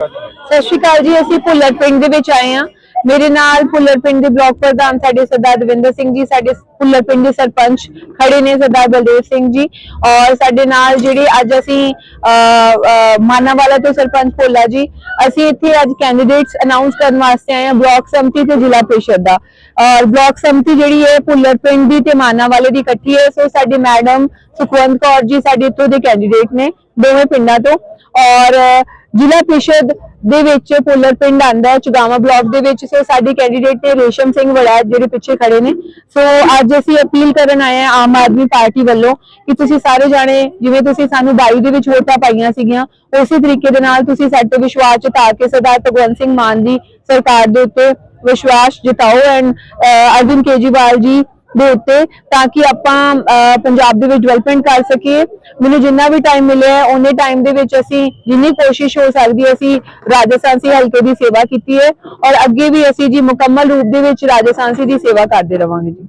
ਸਤਿ ਸ਼੍ਰੀ ਅਕਾਲ ਜੀ ਅਸੀਂ ਭੁੱਲਰ ਪਿੰਡ ਦੇ ਵਿੱਚ ਆਏ ਹਾਂ। ਮੇਰੇ ਨਾਲ ਭੁੱਲਰ ਪਿੰਡ ਦੇ ਬਲਾਕ ਪ੍ਰਧਾਨ ਸਾਡੇ ਸਰਦਾਰ ਦਵਿੰਦਰ ਸਿੰਘ ਜੀ ਸਾਡੇ ਭੁੱਲਰ ਪਿੰਡ ਦੇ ਸਰਪੰਚ ਖੜੇ ਨੇ ਸਰਦਾਰ ਬਲਦੇਵ ਸਿੰਘ ਜੀ ਔਰ ਸਾਡੇ ਨਾਲ ਜਿਹੜੇ ਅੱਜ ਅਸੀਂ ਅਹ, ਮਾਨਾਵਾਲਾ ਤੋਂ ਸਰਪੰਚ ਭੋਲਾ ਜੀ ਅਸੀਂ ਇੱਥੇ ਅੱਜ ਕੈਂਡੀਡੇਟਸ ਅਨਾਉਂਸ ਕਰਨ ਵਾਸਤੇ ਆਏ ਹਾਂ ਬਲਾਕ ਸੰਮਤੀ ਤੇ ਜ਼ਿਲ੍ਹਾ ਪ੍ਰੀਸ਼ਦ ਦਾ। ਔਰ ਬਲਾਕ ਸੰਮਤੀ ਜਿਹੜੀ ਹੈ ਭੁੱਲਰ ਪਿੰਡ ਦੀ ਤੇ ਮਾਨਾਵਾਲੇ ਦੀ ਇਕੱਠੀ ਹੈ ਸੋ ਸਾਡੀ ਮੈਡਮ ਸੁਖਵੰਤ ਕੌਰ ਜੀ ਸਾਡੇ ਇੱਥੋਂ ਦੇ ਕੈਂਡੀਡੇਟ ਨੇ ਦੋਵੇਂ ਪਿੰਡਾਂ ਤੋਂ। ਔਰ ਜ਼ਿਲ੍ਹਾ ਪ੍ਰੀਸ਼ਦ ਦੇ ਵਿੱਚ ਪੁੱਲਰ ਪਿੰਡ ਆਂਦਾ ਹੈ, ਚੁਗਾਵਾ ਬਲਾਕ ਦੇ ਵਿੱਚ। ਸੋ ਸਾਡੇ ਕੈਂਡੀਡੇਟ ਨੇ ਰੇਸ਼ਮ ਸਿੰਘ ਵੜੈਤ ਜਿਹੜੇ ਪਿੱਛੇ ਖੜੇ ਨੇ। ਸੋ ਅੱਜ ਅਸੀਂ ਅਪੀਲ ਕਰਨ ਆਏ ਹਾਂ ਆਮ ਆਦਮੀ ਪਾਰਟੀ ਵੱਲੋਂ ਕਿ ਤੁਸੀਂ ਸਾਰੇ ਜਾਣੇ, ਜਿਵੇਂ ਤੁਸੀਂ ਸਾਨੂੰ 22 ਦੇ ਵਿੱਚ ਵੋਟਾਂ ਪਾਈਆਂ ਸੀਗੀਆਂ, ਉਸੇ ਤਰੀਕੇ ਦੇ ਨਾਲ ਤੁਸੀਂ ਸਾਡੇ ਤੇ ਵਿਸ਼ਵਾਸ ਜਤਾ ਕੇ ਸਰਦਾਰ ਭਗਵੰਤ ਸਿੰਘ ਮਾਨ ਦੀ ਸਰਕਾਰ ਦੇ ਉੱਤੇ ਵਿਸ਼ਵਾਸ ਜਤਾਓ। ਐਂਡ ਅਰਵਿੰਦ ਕੇਜਰੀਵਾਲ ਜੀ ਦੇ ਉੱਤੇ ਤਾਂ ਕਿ ਆਪਾਂ ਪੰਜਾਬ ਦੇ ਵਿੱਚ ਡਿਵੈਲਪਮੈਂਟ ਕਰ ਸਕੀਏ। ਮੈਨੂੰ ਜਿੰਨਾ ਵੀ ਟਾਈਮ ਮਿਲਿਆ ਹੈ, ਉਹਨੇ ਟਾਈਮ ਦੇ ਵਿੱਚ ਅਸੀਂ ਜਿੰਨੀ ਕੋਸ਼ਿਸ਼ ਹੋ ਸਕਦੀ ਹੈ, ਅਸੀਂ ਰਾਜਸਥਾਨਸੀ ਹਲਕੇ ਦੀ ਸੇਵਾ ਕੀਤੀ ਹੈ। ਔਰ ਅੱਗੇ ਵੀ ਅਸੀਂ ਜੀ ਮੁਕੰਮਲ ਰੂਪ ਦੇ ਵਿੱਚ ਰਾਜਸਥਾਨਸੀ ਦੀ ਸੇਵਾ ਕਰਦੇ ਰਵਾਂਗੇ ਜੀ।